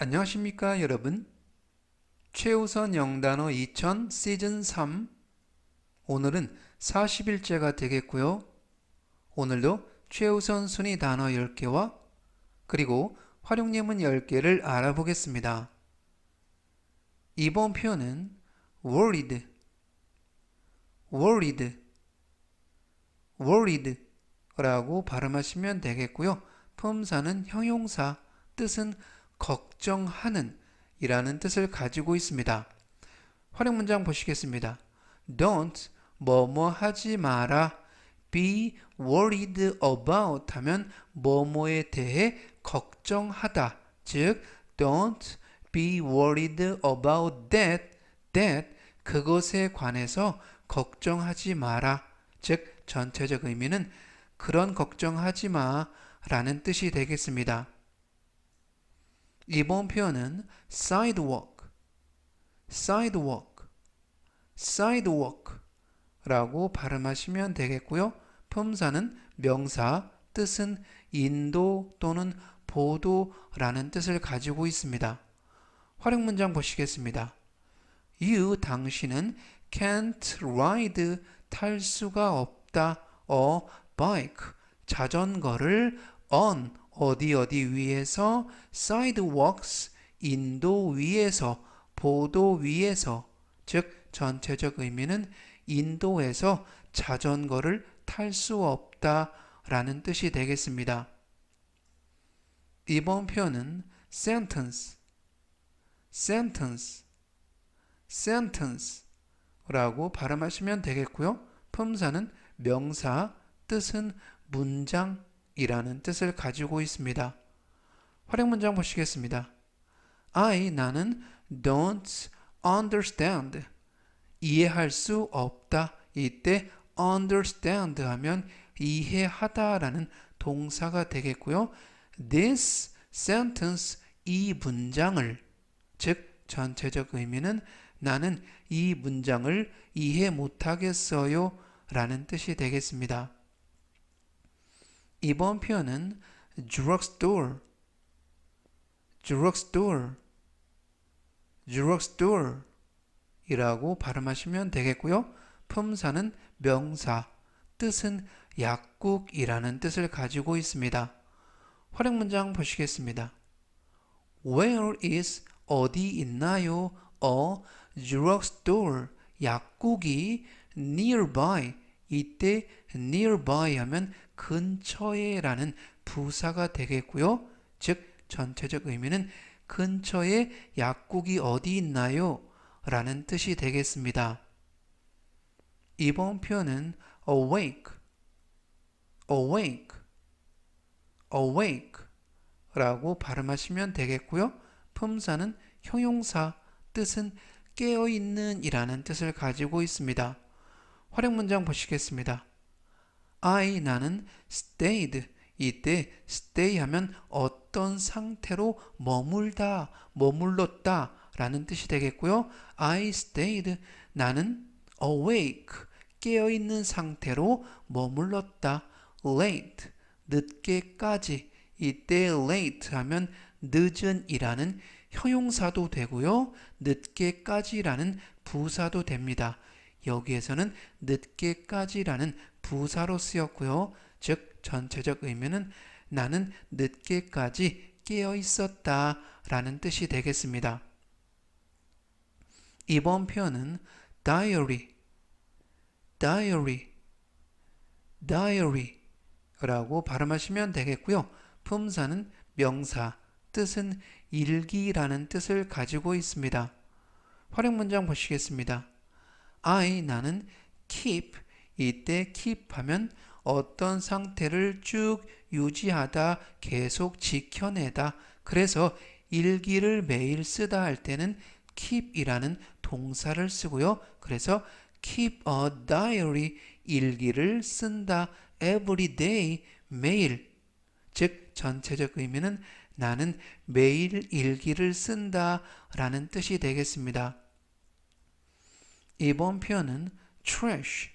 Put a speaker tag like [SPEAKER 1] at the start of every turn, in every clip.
[SPEAKER 1] 안녕하십니까 여러분? 최우선 영단어 2000 시즌 3 오늘은 40일째가 되겠고요. 오늘도 최우선 순위 단어 10개와 그리고 활용 예문 10개를 알아보겠습니다. 이번 표현은 worried worried worried 라고 발음하시면 되겠고요. 품사는 형용사 뜻은 걱정하는 이라는 뜻을 가지고 있습니다. 활용 문장 보시겠습니다. Don't 뭐뭐 하지 마라. Be worried about 하면 뭐뭐에 대해 걱정하다. 즉 don't be worried about that. that 그것에 관해서 걱정하지 마라. 즉 전체적 의미는 그런 걱정하지 마라는 뜻이 되겠습니다. 이번 표현은 sidewalk, sidewalk, sidewalk 라고 발음하시면 되겠고요. 품사는 명사, 뜻은 인도 또는 보도라는 뜻을 가지고 있습니다. 활용 문장 보시겠습니다. You, 당신은 can't ride, 탈 수가 없다. a bike, 자전거를 on, 어디 어디 위에서 sidewalks 인도 위에서 보도 위에서 즉 전체적 의미는 인도에서 자전거를 탈 수 없다 라는 뜻이 되겠습니다. 이번 표현은 sentence, sentence, sentence라고 발음하시면 되겠고요. 품사는 명사, 뜻은 문장, 이라는 뜻을 가지고 있습니다. 활용 문장 보시겠습니다. I 나는 don't understand 이해할 수 없다. 이때 understand 하면 이해하다라는 동사가 되겠고요. This sentence 이 문장을 즉 전체적 의미는 나는 이 문장을 이해 못하겠어요 라는 뜻이 되겠습니다. 이번 표현은 drugstore, drugstore, drugstore 이라고 발음하시면 되겠고요. 품사는 명사, 뜻은 약국이라는 뜻을 가지고 있습니다. 활용 문장 보시겠습니다. Where is 어디 있나요? A drugstore 약국이 nearby 이때 nearby 하면 근처에 라는 부사가 되겠고요. 즉 전체적 의미는 근처에 약국이 어디 있나요? 라는 뜻이 되겠습니다. 이번 표현은 awake, awake, awake 라고 발음하시면 되겠고요. 품사는 형용사, 뜻은 깨어있는 이라는 뜻을 가지고 있습니다. 활용 문장 보시겠습니다. I 나는 stayed 이때 stay 하면 어떤 상태로 머물다, 머물렀다 라는 뜻이 되겠고요. I stayed 나는 awake 깨어 있는 상태로 머물렀다. late 늦게까지 이때 late 하면 늦은이라는 형용사도 되고요. 늦게까지라는 부사도 됩니다. 여기에서는 늦게까지라는 부사로 쓰였고요. 즉 전체적 의미는 나는 늦게까지 깨어 있었다 라는 뜻이 되겠습니다. 이번 표현은 diary, diary, diary 라고 발음하시면 되겠고요. 품사는 명사, 뜻은 일기라는 뜻을 가지고 있습니다. 활용 문장 보시겠습니다. I 나는 keep 이때 keep 하면 어떤 상태를 쭉 유지하다 계속 지켜내다 그래서 일기를 매일 쓰다 할 때는 keep이라는 동사를 쓰고요. 그래서 keep a diary 일기를 쓴다 every day 매일 즉 전체적 의미는 나는 매일 일기를 쓴다 라는 뜻이 되겠습니다. 이번 표현은 trash,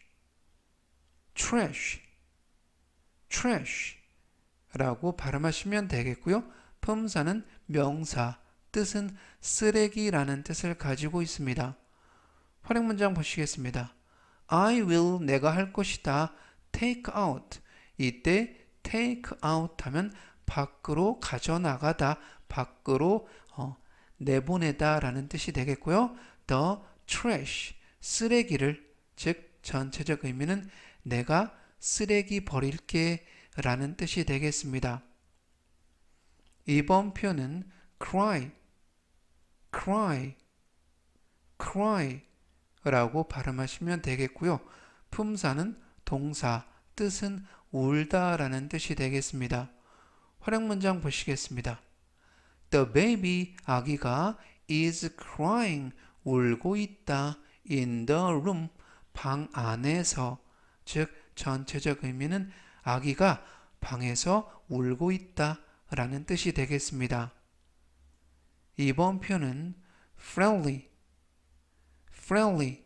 [SPEAKER 1] trash, trash 라고 발음하시면 되겠고요. 품사는 명사, 뜻은 쓰레기라는 뜻을 가지고 있습니다. 활용 문장 보시겠습니다. I will 내가 할 것이다. take out. 이때 take out 하면 밖으로 가져나가다, 밖으로 어, 내보내다 라는 뜻이 되겠고요. the trash. 쓰레기를 즉 전체적 의미는 내가 쓰레기 버릴게 라는 뜻이 되겠습니다. 이번 표현은 cry, cry, cry 라고 발음하시면 되겠고요. 품사는 동사, 뜻은 울다 라는 뜻이 되겠습니다. 활용 문장 보시겠습니다. The baby, 아기가 is crying, 울고 있다. In the room, 방 안에서. 즉, 전체적 의미는 아기가 방에서 울고 있다 라는 뜻이 되겠습니다. 이번 표는 friendly, friendly,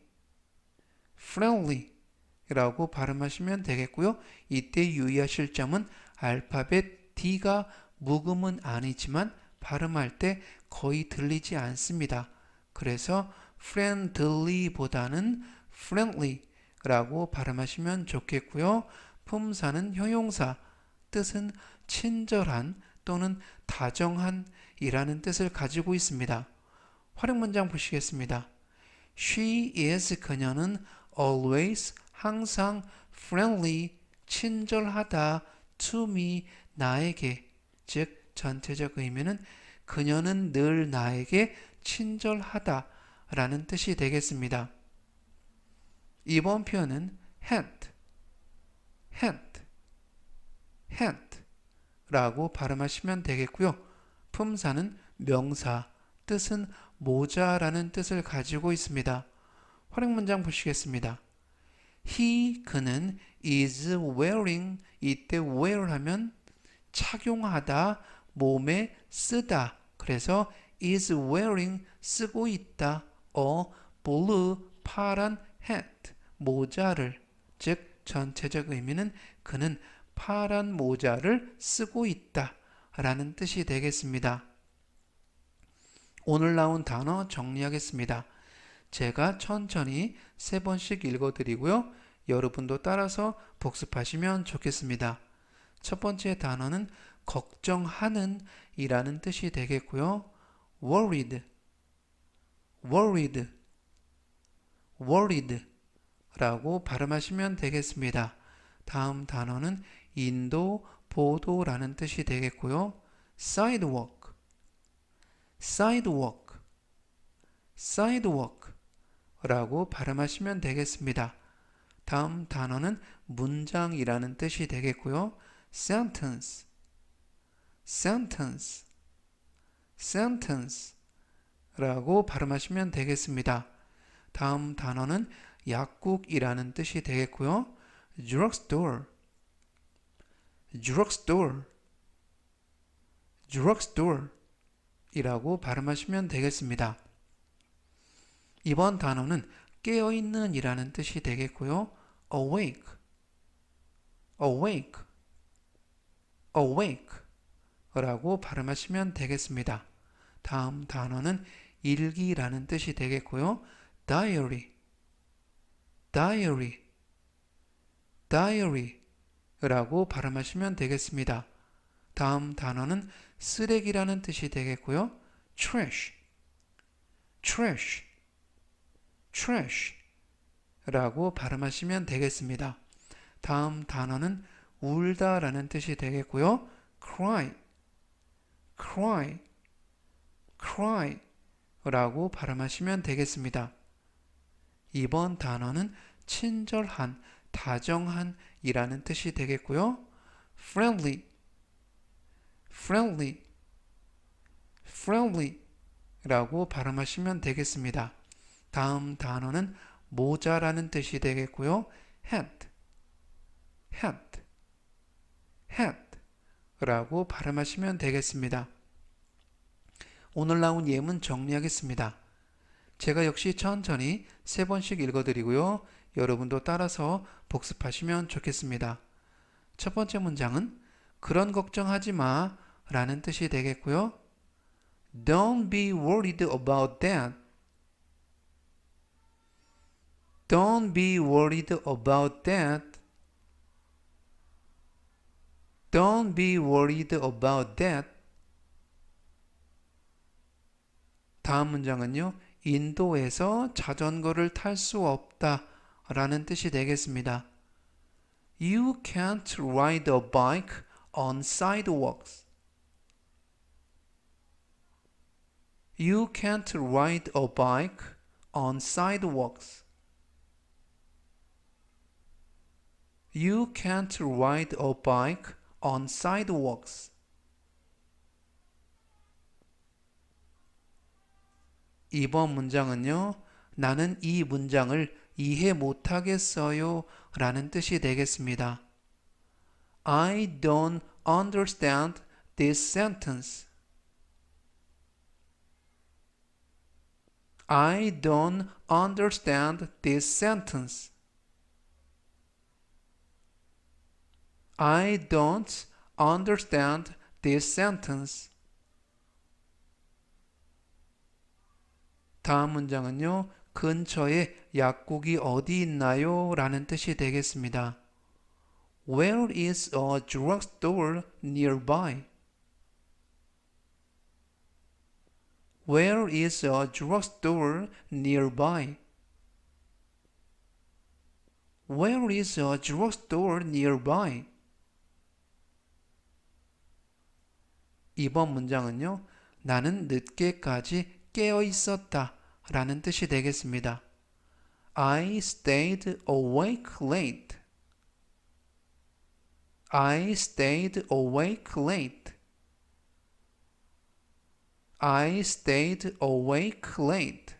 [SPEAKER 1] friendly 라고 발음하시면 되겠고요. 이때 유의하실 점은 알파벳 D가 묵음은 아니지만 발음할 때 거의 들리지 않습니다. 그래서 friendly보다는 friendly 라고 발음하시면 좋겠고요. 품사는 형용사, 뜻은 친절한 또는 다정한 이라는 뜻을 가지고 있습니다. 활용 문장 보시겠습니다. She is 그녀는 always 항상 friendly 친절하다 to me 나에게 즉 전체적 의미는 그녀는 늘 나에게 친절하다 라는 뜻이 되겠습니다. 이번 표현은 hand, hand, hand 라고 발음하시면 되겠고요. 품사는 명사, 뜻은 모자라는 뜻을 가지고 있습니다. 활용 문장 보시겠습니다. He, 그는 is wearing, 이때 wear 하면 착용하다, 몸에 쓰다. 그래서 is wearing, 쓰고 있다. A blue, 파란 hat, 모자를. 즉, 전체적 의미는 그는 파란 모자를 쓰고 있다. 라는 뜻이 되겠습니다. 오늘 나온 단어 정리하겠습니다. 제가 천천히 세 번씩 읽어드리고요. 여러분도 따라서 복습하시면 좋겠습니다. 첫 번째 단어는 걱정하는 이라는 뜻이 되겠고요. worried, worried, worried 라고 발음하시면 되겠습니다. 다음 단어는 인도, 보도라는 뜻이 되겠고요. sidewalk, sidewalk, sidewalk 라고 발음하시면 되겠습니다. 다음 단어는 문장이라는 뜻이 되겠고요. sentence, sentence, sentence 라고 발음하시면 되겠습니다. 다음 단어는 약국이라는 뜻이 되겠고요. drugstore, drugstore, drugstore 이라고 발음하시면 되겠습니다. 이번 단어는 깨어있는 이라는 뜻이 되겠고요. awake, awake, awake 라고 발음하시면 되겠습니다. 다음 단어는 일기라는 뜻이 되겠고요. diary, diary, diary 라고 발음하시면 되겠습니다. 다음 단어는 쓰레기라는 뜻이 되겠고요. trash, trash, trash 라고 발음하시면 되겠습니다. 다음 단어는 울다 라는 뜻이 되겠고요. cry, cry, cry 라고 발음하시면 되겠습니다. 이번 단어는 친절한, 다정한 이라는 뜻이 되겠고요. friendly, friendly, friendly 라고 발음하시면 되겠습니다. 다음 단어는 모자라는 뜻이 되겠고요. hat, hat, hat 라고 발음하시면 되겠습니다. 오늘 나온 예문 정리하겠습니다. 제가 역시 천천히 세 번씩 읽어드리고요. 여러분도 따라서 복습하시면 좋겠습니다. 첫 번째 문장은 그런 걱정하지 마 라는 뜻이 되겠고요. Don't be worried about that. Don't be worried about that. Don't be worried about that. 다음 문장은요. 인도에서 자전거를 탈 수 없다 라는 뜻이 되겠습니다. You can't ride a bike on sidewalks. You can't ride a bike on sidewalks. You can't ride a bike on sidewalks. 이번 문장은요. 나는 이 문장을 이해 못하겠어요 라는 뜻이 되겠습니다. I don't understand this sentence. I don't understand this sentence. I don't understand this sentence. 다음 문장은요. 근처에 약국이 어디 있나요? 라는 뜻이 되겠습니다. Where is a drugstore nearby? Where is a drugstore nearby? Where is a drugstore nearby? 이번 문장은요. 나는 늦게까지 깨어 있었다 라는 뜻이 되겠습니다. I stayed awake late. I stayed awake late. I stayed awake late.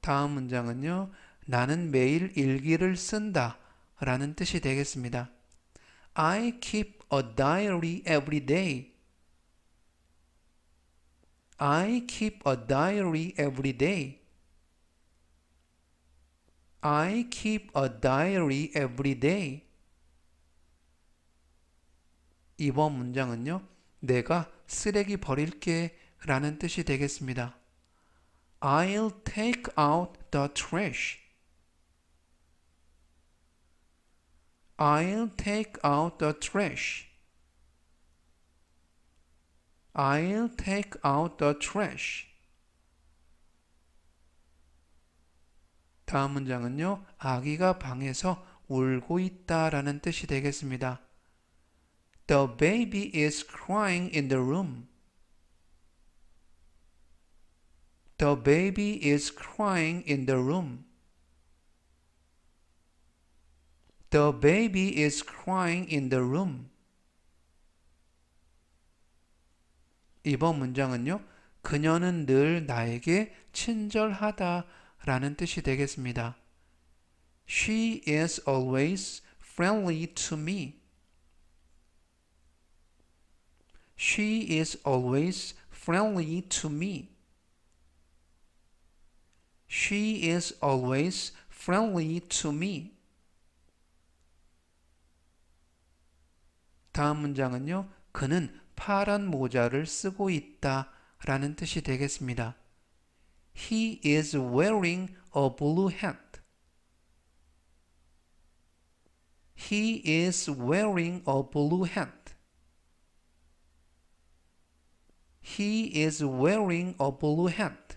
[SPEAKER 1] 다음 문장은요. 나는 매일 일기를 쓴다 라는 뜻이 되겠습니다. I keep a diary every day. I keep a diary every day. I keep a diary every day. 이번 문장은요. 내가 쓰레기 버릴게 라는 뜻이 되겠습니다. I'll take out the trash. I'll take out the trash. I'll take out the trash. 다음 문장은요. 아기가 방에서 울고 있다라는 뜻이 되겠습니다. The baby is crying in the room. The baby is crying in the room. The baby is crying in the room. 이번 문장은요. 그녀는 늘 나에게 친절하다 라는 뜻이 되겠습니다. She is always friendly to me. She is always friendly to me. She is always friendly to me. 다음 문장은요. 그는 파란 모자를 쓰고 있다 라는 뜻이 되겠습니다. He is wearing a blue hat. He is wearing a blue hat. He is wearing a blue hat.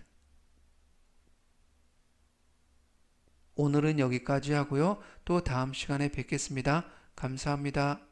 [SPEAKER 1] 오늘은 여기까지 하고요. 또 다음 시간에 뵙겠습니다. 감사합니다.